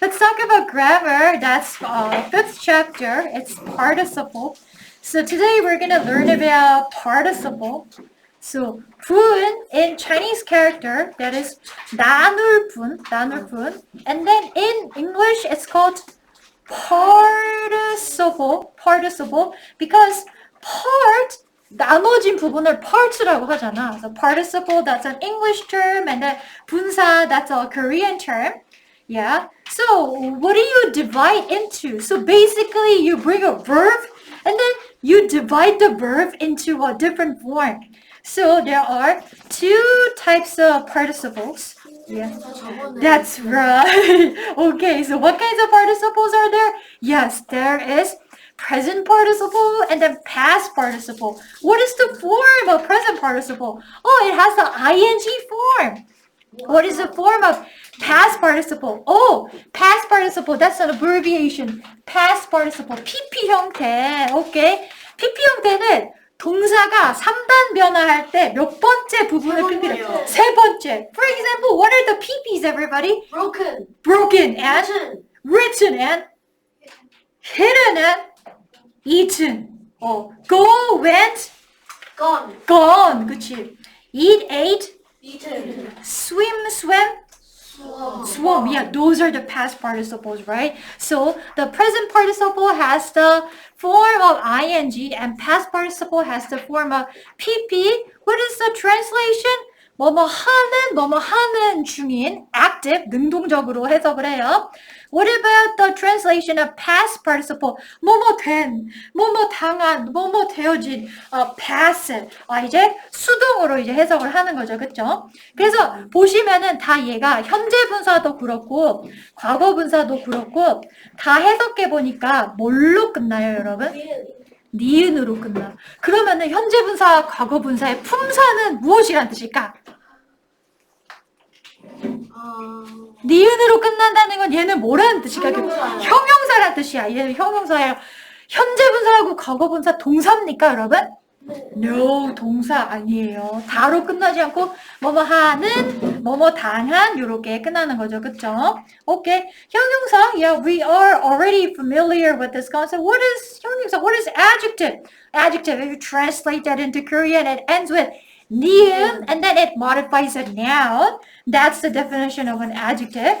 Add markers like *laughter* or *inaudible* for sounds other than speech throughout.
let's talk about grammar. That's uh, fifth chapter. It's participle. So today we're gonna learn about participle. So 분 in Chinese character that is 나눌 분, 나눌 분, and then in English it's called participle, participle because part 나눠진 부분을 part라고 하잖아. So participle that's an English term and then 분사 that's a Korean term. Yeah. So what do you divide into? So basically you bring a verb and then you divide the verb into a different form. So there are two types of participles. Yeah. That's right. *laughs* okay, so what kinds of participles are there? Yes, there is present participle and then past participle. What is the form of present participle? Oh, it has the ing form. What is the form of past participle? Oh, past participle. That's an abbreviation. Past participle. PP 형태. 오케이. PP 형태는 동사가 3단 변화할 때 몇 번째 부분을 세 PP를. 세 번째. For example, what are the PPs, everybody? broken, Broken and written, written and hidden and eaten. 어, go, went, gone, gone. 그치? Eat, ate, eaten, swim, swam, swum, swam. Yeah, those are the past participles, right? So the present participle has the form of ing and past participle has the form of pp. What is the translation? 뭐뭐 하는, 뭐뭐 하는 중인 active, 능동적으로 해석을 해요. What about the translation of past participle? 뭐뭐 된, 뭐뭐 당한, 뭐뭐 되어진, 어, passive. 아, 이제 수동으로 이제 해석을 하는 거죠. 그쵸? 그래서 보시면은 다 얘가 현재 분사도 그렇고, 과거 분사도 그렇고, 다 해석해 보니까 뭘로 끝나요, 여러분? 니은으로 끝나. 그러면은 현재 분사, 과거 분사의 품사는 무엇이란 뜻일까? 아, 니은으로 끝난다는 건 얘는 뭐라는? 그 형용사예요. 형용사란 뜻이야. 얘는 형용사예요. 현재 분사하고 과거 분사 동사입니까, 여러분? No, 동사 아니에요. 다로 끝나지 않고 뭐뭐 하는, 뭐뭐 당한 이렇게 끝나는 거죠. 그쵸? 오케이. 형용사, yeah, we are already familiar with this concept. What is 형용사? What is adjective? Adjective, if you translate that into Korean, it ends with nium, and then it modifies a noun. That's the definition of an adjective.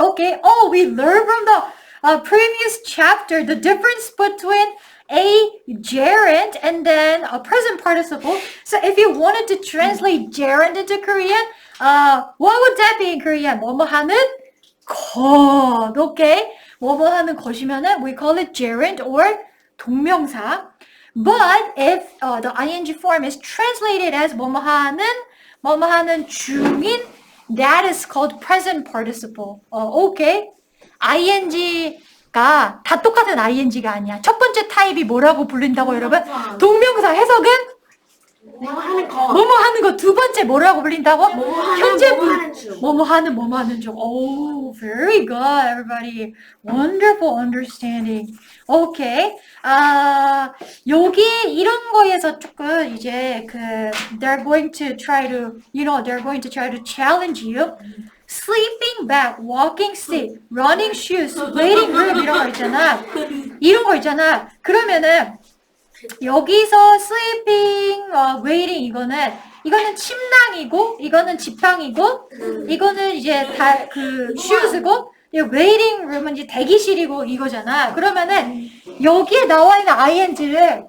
Okay. Oh, we learned from the uh, previous chapter the difference between a gerund and then a present participle. So if you wanted to translate gerund into Korean, uh, what would that be in Korean? 뭐뭐 하는 것. Okay. 뭐뭐 하는 것이면은 we call it gerund or 동명사. But if uh, the ing form is translated as 뭐뭐 하는 뭐뭐 하는 중인 that is called present participle. 어, okay. ing가 다 똑같은 ing가 아니야. 첫 번째 타입이 뭐라고 불린다고 여러분? 동명사 해석은 뭐뭐 하는 거, 뭐뭐 하는 거 두 번째 뭐라고 불린다고? 뭐뭐 하는, 현재 뭐뭐 분 하는 중. 뭐뭐 하는 뭐뭐 하는 중. Oh, very good, everybody. Wonderful understanding. Okay. 아 여기 이런 거에서 조금 이제 그 they're going to try to you know they're going to try to challenge you. Sleeping bag, walking stick, running shoes, waiting room 이런 거 있잖아. 이런 거 있잖아. 그러면은 여기서 sleeping, 어, waiting 이거는 이거는 침낭이고 이거는 지팡이고 이거는 이제 다 그 shoes고 이 waiting room은 이제 대기실이고 이거잖아. 그러면은 여기에 나와 있는 ing를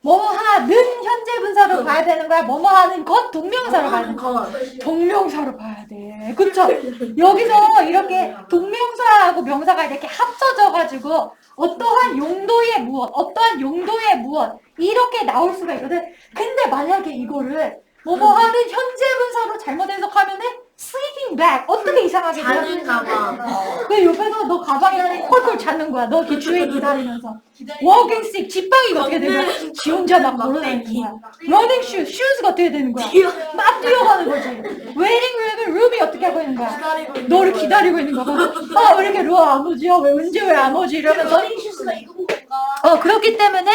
뭐뭐 하는 현재 분사로 봐야 되는 거야. 뭐뭐 하는 것 동명사로 봐야 되는 거야. 거, 동명사로 봐야 돼. 그쵸? 여기서 이렇게 동명사하고 명사가 이렇게 합쳐져 가지고 어떠한 용도의 무엇, 어떠한 용도의 무엇 이렇게 나올 수가 있거든. 근데 만약에 이거를 뭐뭐 하는 현재 분사로 잘못 해석하면은 sleeping bag 어떻게 이상하게 자는 들려? 가방. 왜 옆에서 너 가방이라니 콜콜 자는 거야. 너 기초에 기다리면서. walking stick 지팡이가 어떻게 되는 거야? 지 혼자 막 놀아다니는 거야. running shoes, shoes가 어떻게 되는 거야? 막 뛰어가는 거지. waiting room은 룸이 어떻게 하고 있는 거야? 너를. 기다리고 있는 거고. 아, 왜 이렇게 루아 안 오지? 왜 언제 왜 안 오지? 이러면서. 러닝 슈즈가 이건 건가? 어, 그렇기 때문에,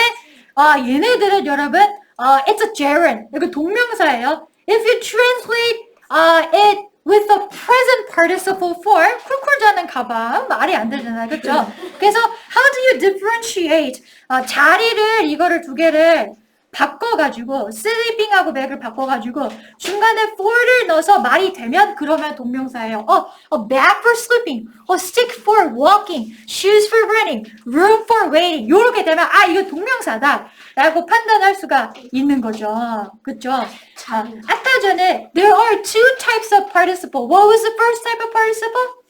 아, 얘네들은 여러분, 아, it's a gerund. 이거 동명사예요. If you translate, 아, it with the present participle for 쿨쿨 자는 가방 말이 안 되잖아요 그렇죠 그래서 how do you differentiate 아, 자리를 이거를 두 개를 바꿔가지고 sleeping하고 맥을 바꿔가지고 중간에 for를 넣어서 말이 되면 그러면 동명사예요. 어, a bag for sleeping, a stick for walking, shoes for running, room for waiting. 요렇게 되면 아 이거 동명사다 라고 판단할 수가 있는 거죠. 그쵸? 자, 아까 전에 there are two types of participle. What was the first type of participle?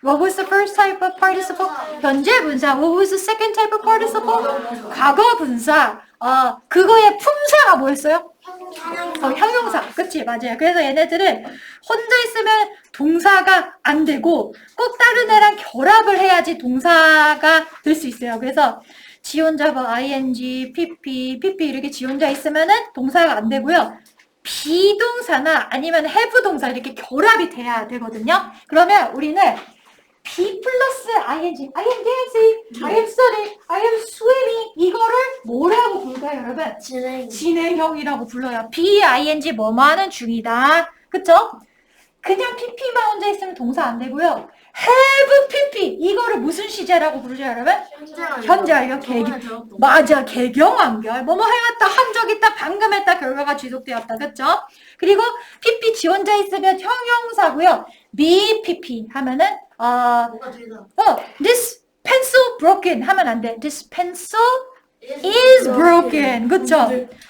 What was the first type of participle? 현재 분사. What was the second type of participle? 과거 분사. 어, 그거의 품사가 뭐였어요? 어, 형용사. 그치, 맞아요. 그래서 얘네들은 혼자 있으면 동사가 안 되고 꼭 다른 애랑 결합을 해야지 동사가 될 수 있어요. 그래서 지 혼자 뭐 ing, pp, pp 이렇게 지 혼자 있으면은 동사가 안 되고요. 비동사나 아니면 have 동사 이렇게 결합이 돼야 되거든요. 그러면 우리는 be 플러스 ing, I am dancing, I am studying, I am swimming 이거를 뭐라고 부를까요, 여러분? 진행. 진행형이라고 불러요. be ing 뭐뭐 하는 중이다. 그쵸? 그냥 pp만 혼자 있으면 동사 안 되고요. have pp 이거를 무슨 시제라고 부르죠, 여러분? 현재 완료 개경. 맞아, 개경완결. 뭐뭐 해왔다, 한 적 있다, 방금 했다, 결과가 지속되었다. 그쵸? 그리고 pp 지 혼자 있으면 형용사고요. be pp 하면은 어. 어, this pencil broken 하면 안 돼. This pencil is broken. 그쵸?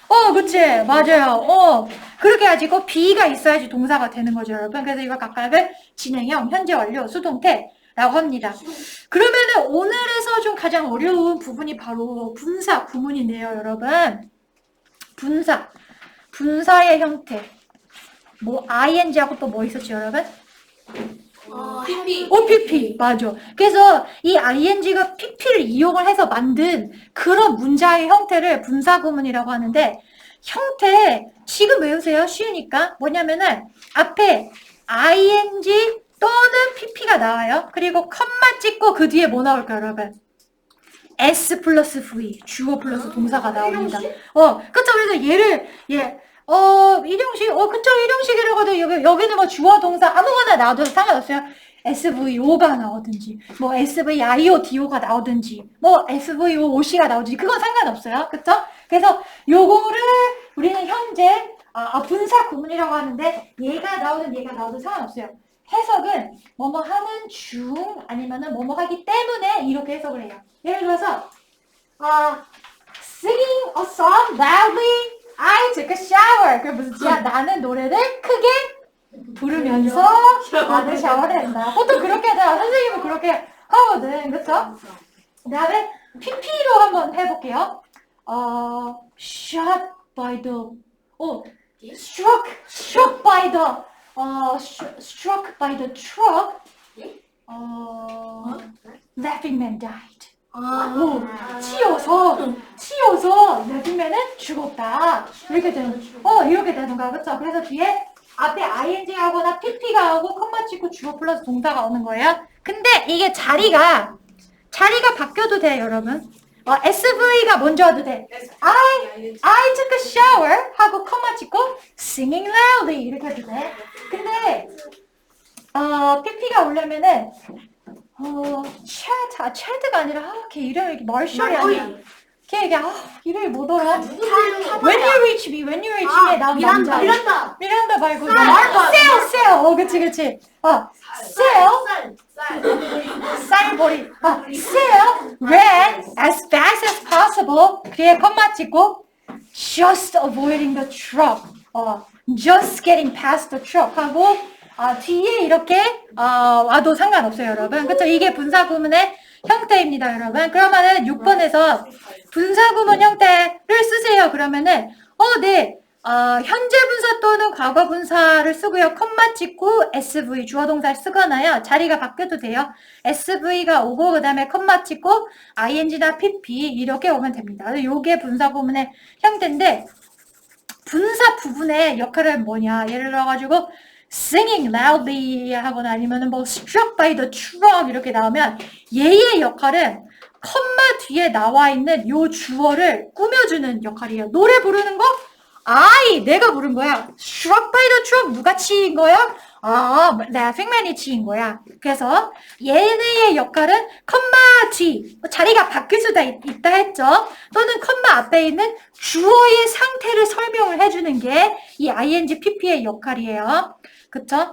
어, 그치. 맞아요. 어. 그렇게 가지고 be가 있어야지 동사가 되는 거죠, 여러분. 그래서 이걸 각각을 진행형, 현재 완료, 수동태 라고 합니다. 그러면은 오늘에서 좀 가장 어려운 부분이 바로 분사 구문인데요, 여러분. 분사. 분사의 형태. 뭐, ing하고 또 뭐 있었지, 여러분? 어, PP. OPP 맞아. 그래서 이 ing가 pp를 이용을 해서 만든 그런 문자의 형태를 분사 구문이라고 하는데 형태 지금 외우세요. 쉬우니까 뭐냐면은 앞에 ing 또는 pp가 나와요. 그리고 컴마 찍고 그 뒤에 뭐 나올까요, 여러분? s 플러스 v 주어 플러스 동사가 나옵니다. 어, 그쵸. 그래서 얘를 얘 어, 일용식, 어, 그쵸, 일용식이라고 해도 여기, 여기는 뭐 주어, 동사 아무거나 나와도 상관없어요. SVO가 나오든지, 뭐 SVIO, DO가 나오든지, 뭐 SVO, OC가 나오든지, 그건 상관없어요. 그쵸? 그래서 요거를 우리는 현재, 아, 아, 분사 구문이라고 하는데, 얘가 나오든 얘가 나오든 상관없어요. 해석은 뭐뭐 하는 중, 아니면은 뭐뭐 하기 때문에 이렇게 해석을 해요. 예를 들어서, 아, singing a song loudly I took a shower. 그게 무슨 뜻이야? 나는 노래를 크게 부르면서 나는 샤워를 한다. 보통 그렇게 하잖아. 선생님은 그렇게 하거든. 그쵸? 그 다음에 PP로 한번 해볼게요. 어, shot by the, 어, struck, struck by the, 어, stru- struck by the truck. 어, laughing man died. 아, 오, 치여서 치여서 내비면은 죽었다. 이렇게 되는 어 이렇게 되는 거야. 그렇죠 그래서 뒤에 앞에 ing 하거나 pp가 하고 컴마 찍고 주어 플러스 동사가 오는 거예요 근데 이게 자리가 자리가 바뀌어도 돼 여러분. 어, sv가 먼저 와도 돼. I I took a shower 하고 컴마 찍고 singing loudly 이렇게 해도 돼. 근데 어 pp가 오려면은 어, 챗, 아, 챗가 아니라, 아, 걔 이름이 말셜이 아니야. 걔 이게, 아, 이름이 뭐더라? When you reach me, when you reach me에 나온 남자. 아, 미란다. 미란다 말고. 마르코. 세요, 세요. 어, 그치, 그치. 어, 세요. 쌀, 쌀. 쌀벌이. 어, 세요. ran as fast as possible. 뒤에 컴마 찍고, just avoiding the truck. 어, just getting past the truck 하고, 아, 뒤에 이렇게 어, 와도 상관없어요, 여러분. 그쵸? 이게 분사 구문의 형태입니다, 여러분. 그러면은 6번에서 분사구문 형태를 쓰세요. 그러면은 어, 네. 어, 현재 분사 또는 과거 분사를 쓰고요. 컴마 찍고 SV 주어 동사를 쓰거나요. 자리가 바뀌어도 돼요. SV가 오고 그다음에 컴마 찍고 ing나 pp 이렇게 오면 됩니다. 요게 분사 구문의 형태인데 분사 부분의 역할은 뭐냐? 예를 들어 가지고 singing loudly 하거나 아니면은 뭐 struck by the truck 이렇게 나오면 얘의 역할은 컴마 뒤에 나와 있는 요 주어를 꾸며주는 역할이에요. 노래 부르는 거 I 내가 부른 거야. struck by the truck 누가 치인 거야? 아, laughingman이 치인 거야. 그래서 얘네의 역할은 컴마 G 자리가 바뀔 수도 있, 있다 했죠. 또는 컴마 앞에 있는 주어의 상태를 설명을 해주는 게 이 ing pp의 역할이에요. 그쵸?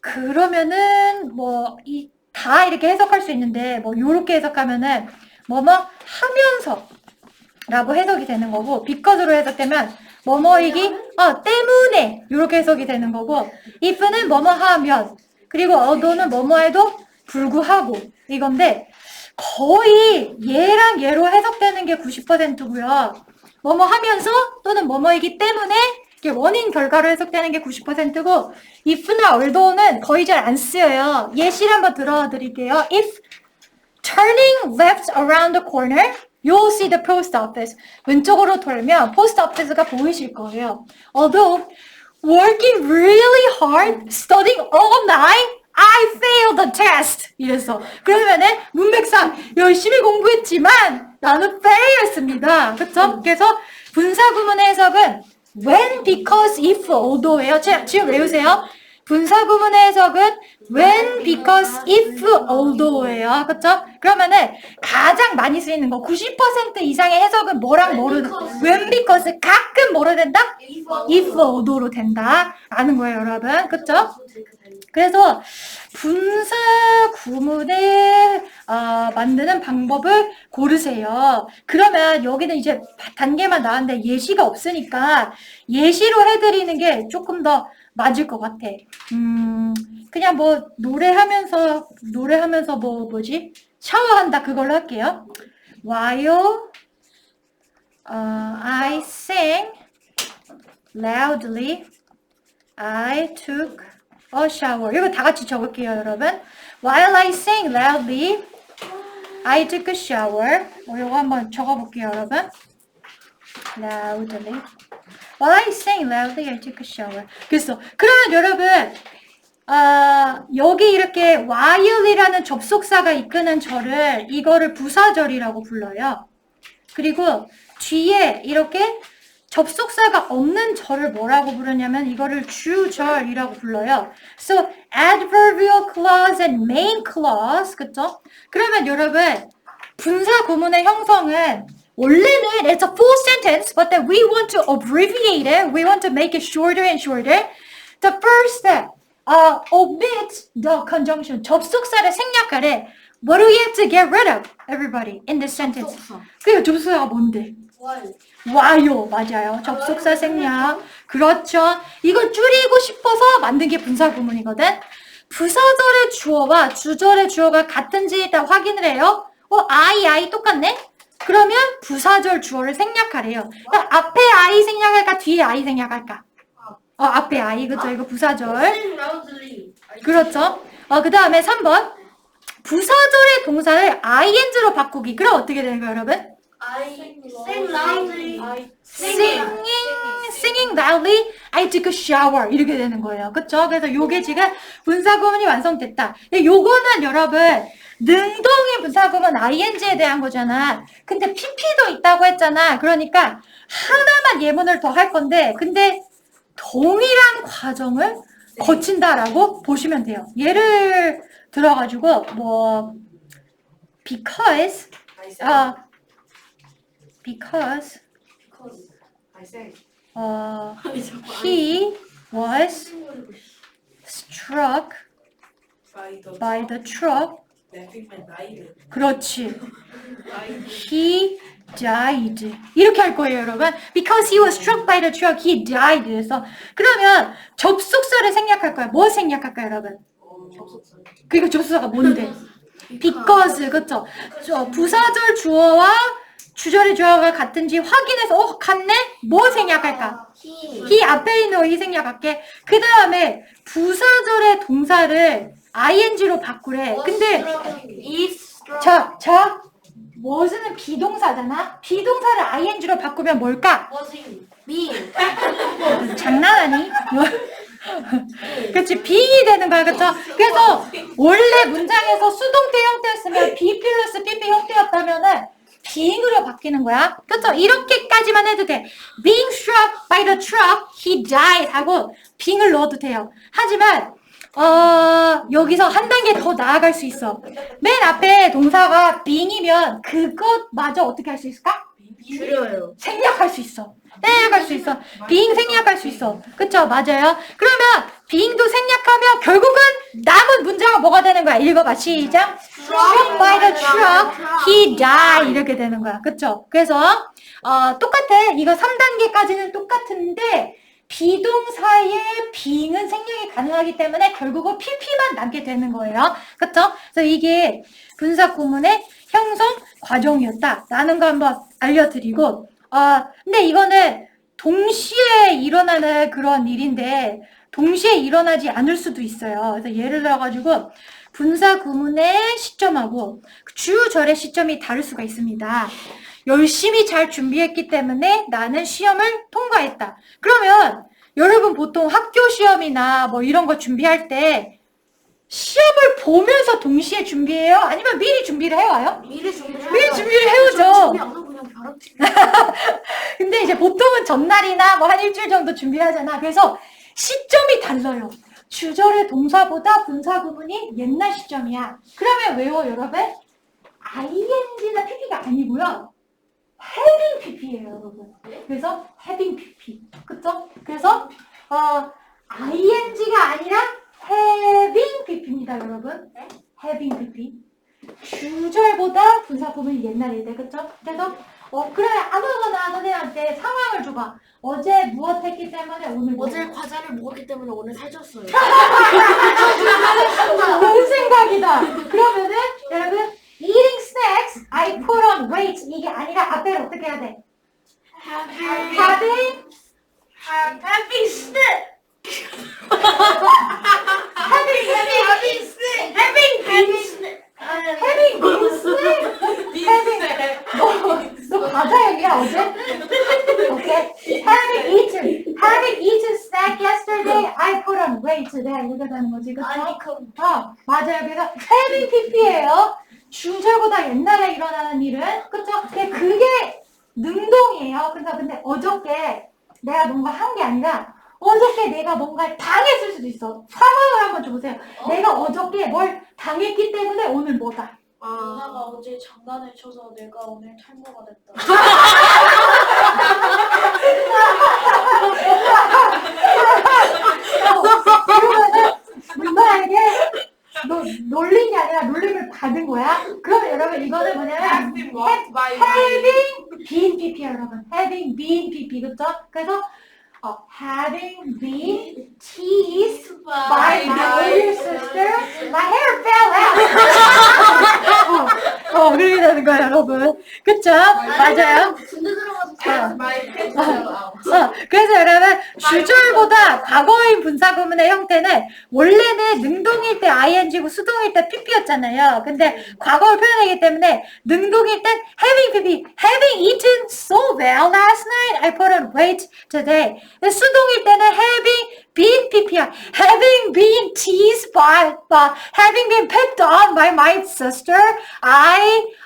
그러면은 뭐 이 다 이렇게 해석할 수 있는데 뭐 요렇게 해석하면은 뭐뭐 하면서 라고 해석이 되는 거고 because로 해석되면 뭐뭐이기 어 때문에 이렇게 해석이 되는 거고 if는 뭐뭐 하면 그리고 although는 뭐뭐에도 불구하고 이건데 거의 얘랑 얘로 해석되는 게 90%고요. 뭐뭐 하면서 또는 뭐뭐이기 때문에 이게 원인 결과로 해석되는 게 90%고 if나 although는 거의 잘 안 쓰여요. 예시를 한번 들어드릴게요. if turning left around the corner, you'll see the post office. 왼쪽으로 돌면 post office가 보이실 거예요. Although working really hard, studying all night, I failed the test. 이래서 그러면은 문맥상 열심히 공부했지만 나는 fail했습니다. 그쵸? 그래서 분사 구문의 해석은 when, because, if, although예요. 지- 지금 외우세요. 분사 구문의 해석은 when, because, if, although예요. 그쵸? 그러면은 가장 많이 쓰이는 거 90% 이상의 해석은 뭐랑 뭐로 when, because 가끔 뭐로 된다? if, although로 된다. 아는 거예요, 여러분. 그쵸? 그래서 분사 구문을 어, 만드는 방법을 고르세요. 그러면 여기는 이제 단계만 나왔는데 예시가 없으니까 예시로 해드리는 게 조금 더 맞을 것 같아. 음, 그냥 뭐 노래하면서 노래하면서 뭐 뭐지 샤워한다 그걸로 할게요. While uh, I sang loudly, I took a shower. 이거 다 같이 적을게요, 여러분. While I sang loudly, I took a shower. 어, 이거 한번 적어볼게요, 여러분. Loudly. While I sang loudly, I took a shower. 그래서 그러면 여러분, 아, 여기 이렇게 while이라는 접속사가 이끄는 절을 이거를 부사절이라고 불러요. 그리고 뒤에 이렇게 접속사가 없는 절을 뭐라고 부르냐면 이거를 주절이라고 불러요. So adverbial clause and main clause, 그쵸? 그러면 여러분 분사 구문의 형성은 원래는 it's a full sentence, but then we want to abbreviate it. We want to make it shorter and shorter. The first step, uh, omit the conjunction. 접속사를 생략하래. What do we have to get rid of, everybody, in this sentence? 그 접속사가 뭔데? 와요, 맞아요. 접속사 생략. 그렇죠. 이걸 줄이고 싶어서 만든 게 분사 구문이거든. 부사절의 주어와 주절의 주어가 같은지 일단 확인을 해요. 어, I, I 똑같네? 그러면 부사절 주어를 생략하래요. 그러니까 앞에 I 생략할까? 뒤에 I 생략할까? 어, 앞에 I, 그죠? 이거 부사절. 그렇죠. 어, 그 다음에 3번. 부사절의 동사를 ing로 바꾸기. 그럼 어떻게 되는 거예요, 여러분? Singing, singing loudly, I took a shower. 이렇게 되는 거예요. 그쵸? 그래서 요게 지금 분사구문이 완성됐다. 근데 요거는 여러분, 능동의 분사구문 ing에 대한 거잖아. 근데 pp도 있다고 했잖아. 그러니까 하나만 예문을 더 할 건데, 근데 동일한 과정을 거친다라고 보시면 돼요. 예를 들어가지고, 뭐, because, 아, because, 어, he was struck by the truck. 그렇지. He died. 이렇게 할 거예요, 여러분. Because he was struck by the truck, he died. 그래서 그러면 접속사를 생략할 거야. 뭐 생략할까요, 여러분? 그리고 접속사가 뭔데? because? 저 부사절 주어와 주절의 주어가 같은지 확인해서 어 같네? 뭐 생략할까? 이 앞에 있는 이 생략할게. 그 다음에 부사절의 동사를 ing로 바꾸래. 근데 자, 자, was는 비동사잖아. 비동사를 ing로 바꾸면 뭘까? *laughs* 장난하니? *laughs* 그치, being이 되는 거야, 그쵸? 그래서 원래 문장에서 수동태 형태였으면 be 플러스 pp 형태였다면은 being으로 바뀌는 거야. 그렇죠? 이렇게까지만 해도 돼. being struck by the truck, he died 하고 being을 넣어도 돼요. 하지만 어, 여기서 한 단계 더 나아갈 수 있어. 맨 앞에 동사가 being이면 그것마저 어떻게 할 수 있을까? 줄여요. 생략할 수 있어. 생략할 수 있어. being 생략할 수 있어. 그쵸? 맞아요. 그러면 being도 생략하면 결국은 남은 문장은 뭐가 되는 거야? 읽어봐. 시작. Struck by the truck, he died. 이렇게 되는 거야. 그쵸? 그래서, 어, 똑같아. 이거 3단계까지는 똑같은데, 비동사의 being은 생략이 가능하기 때문에 결국은 pp만 남게 되는 거예요. 그쵸? 그래서 이게 분사 구문의 형성 과정이었다라는 거 한번 알려드리고, 아, 근데 이거는 동시에 일어나는 그런 일인데, 동시에 일어나지 않을 수도 있어요. 그래서 예를 들어가지고, 분사 구문의 시점하고 주 절의 시점이 다를 수가 있습니다. 열심히 잘 준비했기 때문에 나는 시험을 통과했다. 그러면 여러분 보통 학교 시험이나 뭐 이런 거 준비할 때 시험을 보면서 동시에 준비해요? 아니면 미리 준비를 해와요? 미리 준비를 미리. 준비를 해오죠. *laughs* 근데 이제 보통은 전날이나 뭐 한 일주일 정도 준비하잖아. 그래서 시점이 달라요. 주절의 동사보다 분사 구문이 옛날 시점이야. 그러면 왜요, 여러분? ing나 pp가 아니고요. having pp예요, 여러분. 그래서 having pp. 그쵸? 그래서 어, ing가 아니라 having pp입니다, 여러분. having pp. 주절보다 분사 구문이 옛날이대, 그쵸? 그래서 어, 그래, 아무거나 선생님한테 상황을 줘봐. 어제 무엇 했기 때문에 오늘 뭐 어제 과자를 먹었기 때문에 오늘 살쪘어요. *laughs* 좋은 생각이다. 그러면은 여러분 eating snacks I put on weight 이게 아니라 앞에를 어떻게 해야 돼? having having snack. having *laughs* having snack. having having snack. having been snack having 너, 너 과자 얘기야 어제? 오케이 having eaten having eaten snack yesterday I put on weight today 이렇게 되는 어, 맞아요. 그래서 having pp예요. 주절보다 옛날에 일어나는 일은 그쵸? 근데 그게 능동이에요. 그래서 근데 어저께 내가 뭔가 한 게 아니라 어저께 내가 뭔가를 당했을 수도 있어. 상황을 한번 줘보세요. 내가 어저께 뭘 당했기 때문에 오늘 뭐다. 누나가 아, 어제 장난을 쳐서 내가 오늘 탈모가 됐다. *laughs* *laughs* 누나에게 너 놀린 게 아니라 놀림을 받은 거야. 그러면 여러분 이거는 뭐냐면 having been pp 여러분 having been pp 그쵸? 그래서 어, having been teased by my older sister my hair fell out 어, 어 되는 거예요 여러분 그쵸? 맞아요 어, 그래서 여러분 주절보다 과거인 분사 구문의 형태는 원래는 능동일 때 ing고 수동일 때 pp였잖아요. 근데 과거를 표현하기 때문에 능동일 땐 having pp, having eaten so well last night, I on weight today. 수동일 때는 having been pp야. having been teased by, by having been picked on by my sister, I,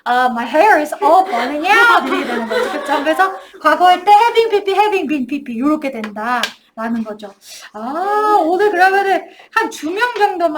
uh, my hair is all falling out. 이렇게 되는 거죠. 그쵸? 그래서 과거일 때 having pp, having been pp 이렇게 된다라는 거죠. 아 오늘 그러면은 한 두 명 정도만